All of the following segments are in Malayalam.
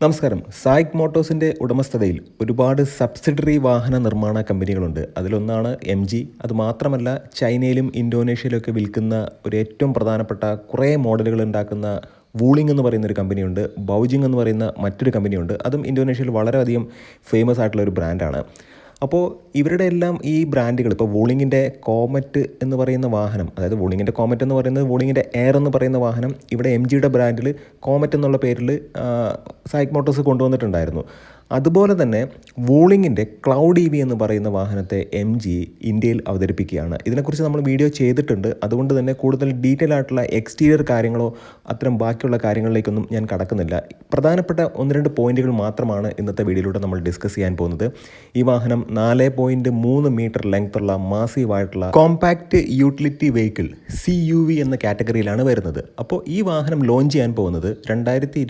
നമസ്കാരം. സായിക് മോട്ടോഴ്സിന്റെ ഉടമസ്ഥതയിൽ ഒരുപാട് സബ്സിഡറി വാഹന നിർമ്മാണ കമ്പനികളുണ്ട്. അതിലൊന്നാണ് എം ജി. അതുമാത്രമല്ല ചൈനയിലും ഇന്തോനേഷ്യയിലും ഒക്കെ വിൽക്കുന്ന ഒരു ഏറ്റവും പ്രധാനപ്പെട്ട കുറേ മോഡലുകൾ ഉണ്ടാക്കുന്ന വൂളിംഗ് എന്ന് പറയുന്ന ഒരു കമ്പനിയുണ്ട്. ബൗജിങ് എന്ന് പറയുന്ന മറ്റൊരു കമ്പനിയുണ്ട്. അതും ഇന്തോനേഷ്യയിൽ വളരെയധികം ഫേമസ് ആയിട്ടുള്ള ഒരു ബ്രാൻഡാണ്. അപ്പോൾ ഇവരുടെ എല്ലാം ഈ ബ്രാൻഡുകൾ ഇപ്പോൾ വൂളിങ്ങിന്റെ കോമറ്റ് എന്ന് പറയുന്ന വാഹനം അതായത് വൂളിങ്ങിന്റെ കോമറ്റ് എന്ന് പറയുന്നത് വൂളിങ്ങിന്റെ എയർ എന്ന് പറയുന്ന വാഹനം ഇവിടെ എം ജിയുടെ ബ്രാൻഡിൽ കോമറ്റ് എന്നുള്ള പേരിൽ സൈക്ക് മോട്ടോഴ്സ് കൊണ്ടുവന്നിട്ടുണ്ടായിരുന്നു. അതുപോലെ തന്നെ വൂളിങ്ങിന്റെ ക്ലൗഡ് ഇ വി എന്ന് പറയുന്ന വാഹനത്തെ എം ജി ഇന്ത്യയിൽ അവതരിപ്പിക്കുകയാണ്. ഇതിനെക്കുറിച്ച് നമ്മൾ വീഡിയോ ചെയ്തിട്ടുണ്ട്. അതുകൊണ്ട് തന്നെ കൂടുതൽ ഡീറ്റെയിൽ ആയിട്ടുള്ള എക്സ്റ്റീരിയർ കാര്യങ്ങളോ അത്തരം ബാക്കിയുള്ള കാര്യങ്ങളിലേക്കൊന്നും ഞാൻ കടക്കുന്നില്ല. പ്രധാനപ്പെട്ട ഒന്ന് രണ്ട് പോയിന്റുകൾ മാത്രമാണ് ഇന്നത്തെ വീഡിയോയിലൂടെ നമ്മൾ ഡിസ്കസ് ചെയ്യാൻ പോകുന്നത്. ഈ വാഹനം നാല് പോയിന്റ് മൂന്ന് മീറ്റർ ലെങ്ത്തുള്ള മാസീവായിട്ടുള്ള compact utility vehicle C U V എന്ന കാറ്റഗറിയിലാണ് വരുന്നത്. അപ്പോൾ ഈ വാഹനം ലോഞ്ച് ചെയ്യാൻ പോകുന്നത് രണ്ടായിരത്തി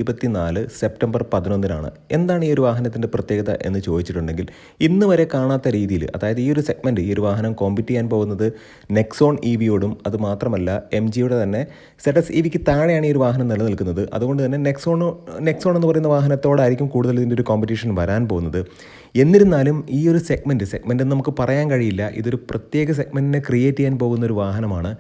സെപ്റ്റംബർ പതിനൊന്നിനാണ്. എന്താണ് ഈ ഒരു വാഹനത്തിന്റെ പ്രത്യേകത എന്ന് ചോദിച്ചിട്ടുണ്ടെങ്കിൽ ഇന്ന് വരെ കാണാത്ത രീതിയിൽ അതായത് ഈ ഒരു സെഗ്മെന്റ് ഈ ഒരു വാഹനം കോമ്പറ്റ് ചെയ്യാൻ പോകുന്നത് നെക്സോൺ ഇ വിയോടും അതുമാത്രമല്ല എം ജിയുടെ തന്നെ സെറ്റസ് ഇ വിക്ക് താഴെയാണ് ഈ ഒരു വാഹനം നിലനിൽക്കുന്നത്. അതുകൊണ്ട് തന്നെ നെക്സോൺ നെക്സോൺ എന്ന് പറയുന്ന വാഹനത്തോടായിരിക്കും കൂടുതൽ ഇതിന്റെ ഒരു കോമ്പറ്റീഷൻ വരാൻ പോകുന്നത്. എന്നിരുന്നാലും ഈ ഒരു സെഗ്മെന്റ് എന്ന് നമുക്ക് പറയാൻ കഴിയില്ല ഇതൊരു പ്രത്യേക സെഗ്മെന്റിനെ ക്രിയേറ്റ് ചെയ്യാൻ പോകുന്ന ഒരു വാഹനമാണ്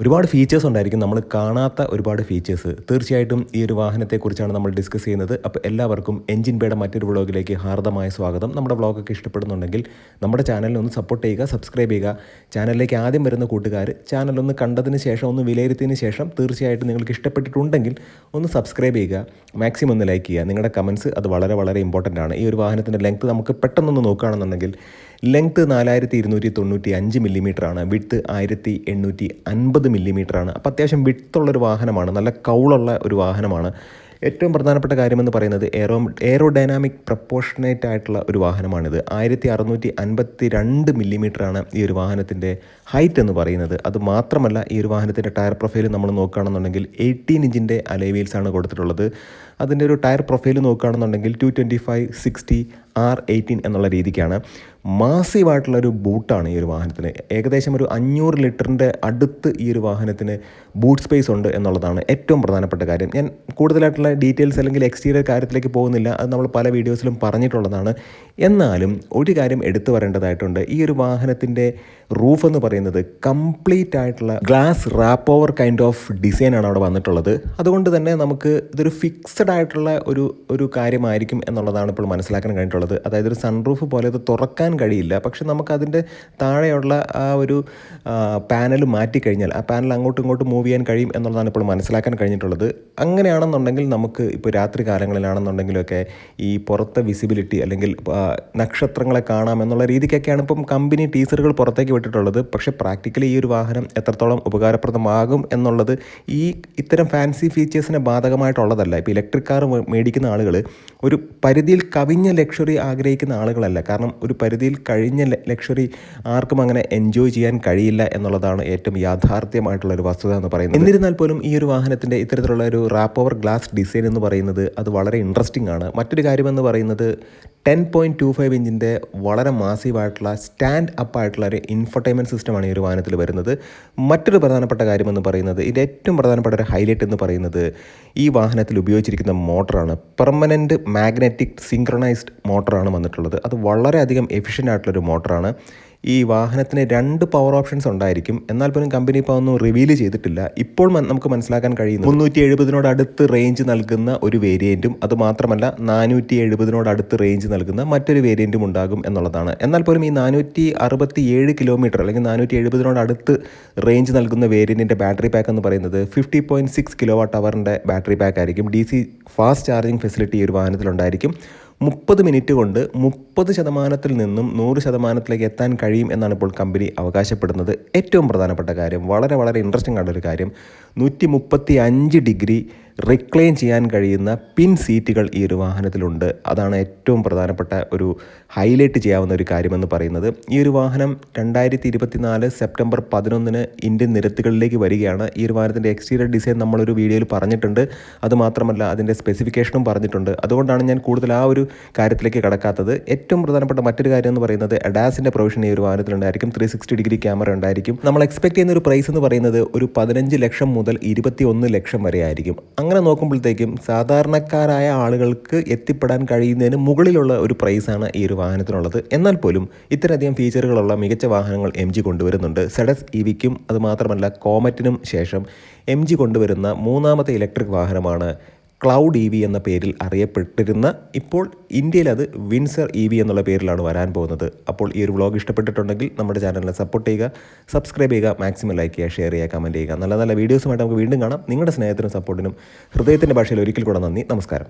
ഒരുപാട് ഫീച്ചേഴ്സ് ഉണ്ടായിരിക്കും. നമ്മൾ കാണാത്ത ഒരുപാട് ഫീച്ചേഴ്സ് തീർച്ചയായിട്ടും ഈ ഒരു വാഹനത്തെക്കുറിച്ചാണ് നമ്മൾ ഡിസ്കസ് ചെയ്യുന്നത്. അപ്പോൾ എല്ലാവർക്കും എഞ്ചിൻ ബേയുടെ മറ്റൊരു വ്ളോഗിലേക്ക് ഹാർദമായ സ്വാഗതം. നമ്മുടെ വ്ളോഗൊക്കെ ഇഷ്ടപ്പെടുന്നുണ്ടെങ്കിൽ നമ്മുടെ ചാനലിനെ ഒന്ന് സപ്പോർട്ട് ചെയ്യുക സബ്സ്ക്രൈബ് ചെയ്യുക. ചാനലിലേക്ക് ആദ്യം വരുന്ന കൂട്ടുകാർ ചാനലൊന്ന് കണ്ടതിന് ശേഷം ഒന്ന് വിലയിരുത്തിയതിന് ശേഷം തീർച്ചയായിട്ടും നിങ്ങൾക്ക് ഇഷ്ടപ്പെട്ടിട്ടുണ്ടെങ്കിൽ ഒന്ന് സബ്സ്ക്രൈബ് ചെയ്യുക. മാക്സിമം ഒന്ന് ലൈക്ക് ചെയ്യുക. നിങ്ങളുടെ കമൻസ് അത് വളരെ വളരെ ഇമ്പോർട്ടന്റ് ആണ്. ഈ ഒരു വാഹനത്തിന്റെ ലെങ്ത് നമുക്ക് പെട്ടെന്നൊന്ന് നോക്കുകയാണെന്നുണ്ടെങ്കിൽ ലെങ്ത് നാലായിരത്തി ഇരുന്നൂറ്റി തൊണ്ണൂറ്റി അഞ്ച് മില്ലിമീറ്റർ ആണ്. വിഡ്ത്ത് ആയിരത്തി എണ്ണൂറ്റി അൻപത് മില്ലിമീറ്റർ ആണ് അപ്പോൾ അത്യാവശ്യം വിട്ടുള്ളൊരു വാഹനമാണ്. നല്ല കൗളുള്ള ഒരു വാഹനമാണ്. ഏറ്റവും പ്രധാനപ്പെട്ട കാര്യമെന്ന് പറയുന്നത് എയറോ ഡൈനാമിക് പ്രപ്പോർഷനേറ്റ് ആയിട്ടുള്ള ഒരു വാഹനമാണിത്. ആയിരത്തി അറുന്നൂറ്റി അൻപത്തി രണ്ട് മില്ലിമീറ്ററാണ് ഈ ഒരു വാഹനത്തിന്റെ ഹൈറ്റ് എന്ന് പറയുന്നത്. അത് മാത്രമല്ല ഈ ഒരു വാഹനത്തിന്റെ ടയർ പ്രൊഫൈൽ നമ്മൾ നോക്കുകയാണെന്നുണ്ടെങ്കിൽ എയ്റ്റീൻ ഇഞ്ചിന്റെ അലൈവീൽസാണ് കൊടുത്തിട്ടുള്ളത്. അതിന്റെ ഒരു ടയർ പ്രൊഫൈൽ നോക്കുകയാണെന്നുണ്ടെങ്കിൽ two twenty five sixty R eighteen എന്നുള്ള രീതിക്കാണ്. മാസീവായിട്ടുള്ള ഒരു ബൂട്ടാണ് ഈ ഒരു വാഹനത്തിന്. ഏകദേശം ഒരു അഞ്ഞൂറ് ലിറ്ററിന്റെ അടുത്ത് ഈ ഒരു വാഹനത്തിന് ബൂട്ട് സ്പേസ് ഉണ്ട് എന്നുള്ളതാണ് ഏറ്റവും പ്രധാനപ്പെട്ട കാര്യം. ഞാൻ കൂടുതലായിട്ടുള്ള ഡീറ്റെയിൽസ് അല്ലെങ്കിൽ എക്സ്റ്റീരിയർ കാര്യത്തിലേക്ക് പോകുന്നില്ല. അത് നമ്മൾ പല വീഡിയോസിലും പറഞ്ഞിട്ടുള്ളതാണ്. എന്നാലും ഒരു കാര്യം എടുത്തു പറയേണ്ടതായിട്ടുണ്ട്. ഈ ഒരു വാഹനത്തിന്റെ റൂഫ് എന്ന് പറയുന്നത് കംപ്ലീറ്റ് ആയിട്ടുള്ള glass wrap over kind of ഡിസൈനാണ് അവിടെ വന്നിട്ടുള്ളത്. അതുകൊണ്ട് തന്നെ നമുക്ക് ഇതൊരു ഫിക്സഡ് ആയിട്ടുള്ള ഒരു ഒരു കാര്യമായിരിക്കും എന്നുള്ളതാണ് ഇപ്പോൾ മനസ്സിലാക്കാൻ കഴിഞ്ഞിട്ടുള്ളത്. അതായത് ഒരു സൺറൂഫ് പോലെ ഇത് തുറക്കാൻ കഴിയില്ല. പക്ഷെ നമുക്കതിന്റെ താഴെയുള്ള ആ ഒരു പാനൽ മാറ്റിക്കഴിഞ്ഞാൽ ആ പാനൽ അങ്ങോട്ടും ഇങ്ങോട്ടും മൂവ് ചെയ്യാൻ കഴിയും എന്നുള്ളതാണ് ഇപ്പോൾ മനസ്സിലാക്കാൻ കഴിഞ്ഞിട്ടുള്ളത്. അങ്ങനെയാണെന്നുണ്ടെങ്കിൽ നമുക്ക് ഇപ്പോൾ രാത്രി കാലങ്ങളിലാണെന്നുണ്ടെങ്കിലൊക്കെ ഈ പുറത്തെ വിസിബിലിറ്റി അല്ലെങ്കിൽ നക്ഷത്രങ്ങളെ കാണാം എന്നുള്ള രീതിക്കൊക്കെയാണ് ഇപ്പം കമ്പനി ടീസറുകൾ പുറത്തേക്ക് വിട്ടിട്ടുള്ളത്. പക്ഷേ പ്രാക്ടിക്കലി ഈ ഒരു വാഹനം എത്രത്തോളം ഉപകാരപ്രദമാകും എന്നുള്ളത് ഈ ഇത്തരം ഫാൻസി ഫീച്ചേഴ്സിന് ബാധകമായിട്ടുള്ളതല്ല. ഇപ്പോൾ ഇലക്ട്രിക് കാർ മേടിക്കുന്ന ആളുകൾ ഒരു പരിധിയിൽ കവിഞ്ഞ ലക്ഷറി ആഗ്രഹിക്കുന്ന ആളുകളല്ല. കാരണം ഒരു പരിധിയിൽ കഴിഞ്ഞ ലക്ഷറി ആർക്കും അങ്ങനെ എൻജോയ് ചെയ്യാൻ കഴിയില്ല എന്നുള്ളതാണ് ഏറ്റവും യാഥാർത്ഥ്യമായിട്ടുള്ള ഒരു വസ്തുത എന്ന് പറയുന്നത്. എന്നിരുന്നാൽ പോലും ഈ ഒരു വാഹനത്തിന്റെ ഇത്തരത്തിലുള്ള ഒരു റാപ്പ് ഓവർ ഗ്ലാസ് ഡിസൈൻ എന്ന് പറയുന്നത് അത് വളരെ ഇൻട്രസ്റ്റിംഗ് ആണ്. മറ്റൊരു കാര്യമെന്ന് പറയുന്നത് ടെൻ പോയിന്റ് ടു ഫൈവ് ഇഞ്ചിന്റെ വളരെ മാസീവായിട്ടുള്ള സ്റ്റാൻഡ് അപ്പ് ആയിട്ടുള്ള ഒരു ഇൻഫർടൈൻമെന്റ് സിസ്റ്റമാണ് ഈ ഒരു വാഹനത്തിൽ വരുന്നത്. മറ്റൊരു പ്രധാനപ്പെട്ട കാര്യമെന്ന് പറയുന്നത് ഇതിന്റെ ഏറ്റവും പ്രധാനപ്പെട്ട ഒരു ഹൈലൈറ്റ് എന്ന് പറയുന്നത് ഈ വാഹനത്തിൽ ഉപയോഗിച്ചിരിക്കുന്ന മോട്ടറാണ് പെർമനന്റ് മാഗ്നറ്റിക് സിങ്ക്രണൈസ്ഡ് മോട്ടറാണ് വന്നിട്ടുള്ളത്. അത് വളരെയധികം എഫിഷ്യന്റ് ആയിട്ടുള്ളൊരു മോട്ടറാണ്. ഈ വാഹനത്തിന് രണ്ട് പവർ ഓപ്ഷൻസ് ഉണ്ടായിരിക്കും. എന്നാൽ പോലും കമ്പനി ഇപ്പോൾ ഒന്നും റിവീൽ ചെയ്തിട്ടില്ല. ഇപ്പോൾ നമുക്ക് മനസ്സിലാക്കാൻ കഴിയുന്നു മുന്നൂറ്റി എഴുപതിനോട് അടുത്ത് റേഞ്ച് നൽകുന്ന ഒരു വേരിയന്റും അതുമാത്രമല്ല നാനൂറ്റി എഴുപതിനോട് അടുത്ത് റേഞ്ച് നൽകുന്ന മറ്റൊരു വേരിയന്റും ഉണ്ടാകും എന്നുള്ളതാണ്. എന്നാൽ പോലും ഈ നാനൂറ്റി അറുപത്തി ഏഴ് കിലോമീറ്റർ അല്ലെങ്കിൽ നാനൂറ്റി എഴുപതിനോട് അടുത്ത് റേഞ്ച് നൽകുന്ന വേരിയന്റിന്റെ ബാറ്ററി പാക്ക് എന്ന് പറയുന്നത് fifty point six kilo watt അവറിന്റെ battery pack ആയിരിക്കും. D C fast charging facility ഈ ഒരു വാഹനത്തിലുണ്ടായിരിക്കും. മുപ്പത് മിനിറ്റ് കൊണ്ട് മുപ്പത് ശതമാനത്തിൽ നിന്നും നൂറ് ശതമാനത്തിലേക്ക് എത്താൻ കഴിയും എന്നാണ് ഇപ്പോൾ കമ്പനി അവകാശപ്പെടുന്നത്. ഏറ്റവും പ്രധാനപ്പെട്ട കാര്യം വളരെ വളരെ ഇൻട്രസ്റ്റിംഗ് ആയിട്ടൊരു കാര്യം നൂറ്റി മുപ്പത്തി അഞ്ച് ഡിഗ്രി റിക്ലെയിം ചെയ്യാൻ കഴിയുന്ന പിൻ സീറ്റുകൾ ഈ ഒരു വാഹനത്തിലുണ്ട്. അതാണ് ഏറ്റവും പ്രധാനപ്പെട്ട ഒരു ഹൈലൈറ്റ് ചെയ്യാവുന്ന ഒരു കാര്യമെന്ന് പറയുന്നത്. ഈ ഒരു വാഹനം രണ്ടായിരത്തി ഇരുപത്തിനാല് സെപ്റ്റംബർ പതിനൊന്നിന് ഇന്ത്യൻ നിരത്തുകളിലേക്ക് വരികയാണ്. ഈ ഒരു വാഹനത്തിന്റെ എക്സ്റ്റീരിയർ ഡിസൈൻ നമ്മളൊരു വീഡിയോയിൽ പറഞ്ഞിട്ടുണ്ട്. അതുമാത്രമല്ല അതിന്റെ സ്പെസിഫിക്കേഷനും പറഞ്ഞിട്ടുണ്ട്. അതുകൊണ്ടാണ് ഞാൻ കൂടുതൽ ആ ഒരു കാര്യത്തിലേക്ക് കടക്കാത്തത്. ഏറ്റവും പ്രധാനപ്പെട്ട മറ്റൊരു കാര്യം എന്ന് പറയുന്നത് അഡാസിന്റെ പ്രൊവിഷൻ ഈ ഒരു വാഹനത്തിലുണ്ടായിരിക്കും. ത്രീ സിക്സ്റ്റി ഡിഗ്രി ക്യാമറ ഉണ്ടായിരിക്കും. നമ്മൾ എക്സ്പെക്ട് ചെയ്യുന്ന ഒരു പ്രൈസ് എന്ന് പറയുന്നത് ഒരു പതിനഞ്ച് ലക്ഷം മുതൽ ഇരുപത്തി ഒന്ന് ലക്ഷം വരെ ആയിരിക്കും. അങ്ങനെ നോക്കുമ്പോഴത്തേക്കും സാധാരണക്കാരായ ആളുകൾക്ക് എത്തിപ്പെടാൻ കഴിയുന്നതിന് മുകളിലുള്ള ഒരു പ്രൈസാണ് ഈ ഒരു വാഹനത്തിനുള്ളത്. എന്നാൽ പോലും ഇത്രയധികം ഫീച്ചറുകളുള്ള മികച്ച വാഹനങ്ങൾ എം ജി കൊണ്ടുവരുന്നുണ്ട്. സെഡസ് ഇവിക്കും വിക്കും അതുമാത്രമല്ല കോമറ്റിനും ശേഷം എം ജി കൊണ്ടുവരുന്ന മൂന്നാമത്തെ ഇലക്ട്രിക് വാഹനമാണ് ക്ലൗഡ് ഇ വി എന്ന പേരിൽ അറിയപ്പെട്ടിരുന്ന ഇപ്പോൾ ഇന്ത്യയിൽ അത് വിൻസർ ഇ വി എന്നുള്ള പേരിലാണ് വരാൻ പോകുന്നത്. അപ്പോൾ ഈ ഒരു വ്ളോഗ് ഇഷ്ടപ്പെട്ടിട്ടുണ്ടെങ്കിൽ നമ്മുടെ ചാനലിനെ സപ്പോർട്ട് ചെയ്യുക സബ്സ്ക്രൈബ് ചെയ്യുക മാക്സിമം ലൈക്ക് ചെയ്യുക ഷെയർ ചെയ്യുക കമന്റ് ചെയ്യുക. നല്ല നല്ല വീഡിയോസുമായിട്ട് നമുക്ക് വീണ്ടും കാണാം. നിങ്ങളുടെ സ്നേഹത്തിനും സപ്പോർട്ടിനും ഹൃദയത്തിന്റെ ഭാഷയിൽ ഒരിക്കൽ കൂടെ നന്ദി. നമസ്കാരം.